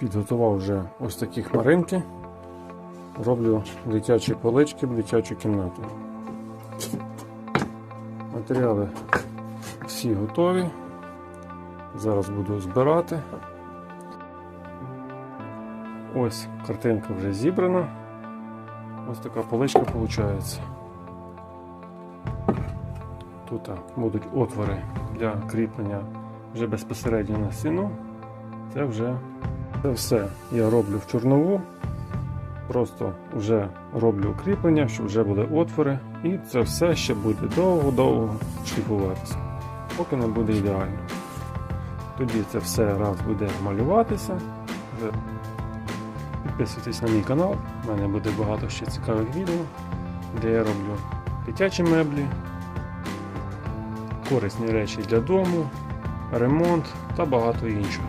Підготував вже ось такі хмаринки. Роблю дитячі полички в дитячу кімнату. Матеріали всі готові. Зараз буду збирати. Ось картинка вже зібрана. Ось така поличка виходить. Тут будуть отвори для кріплення вже безпосередньо на стіну. Це вже це все я роблю в чорнову. Просто вже роблю кріплення, щоб вже були отвори. І це все ще буде довго-довго шліфуватися, поки не буде ідеально. Тоді це все раз буде малюватися. Підписуйтесь на мій канал, в мене буде багато ще цікавих відео, де я роблю дитячі меблі, корисні речі для дому, ремонт та багато іншого.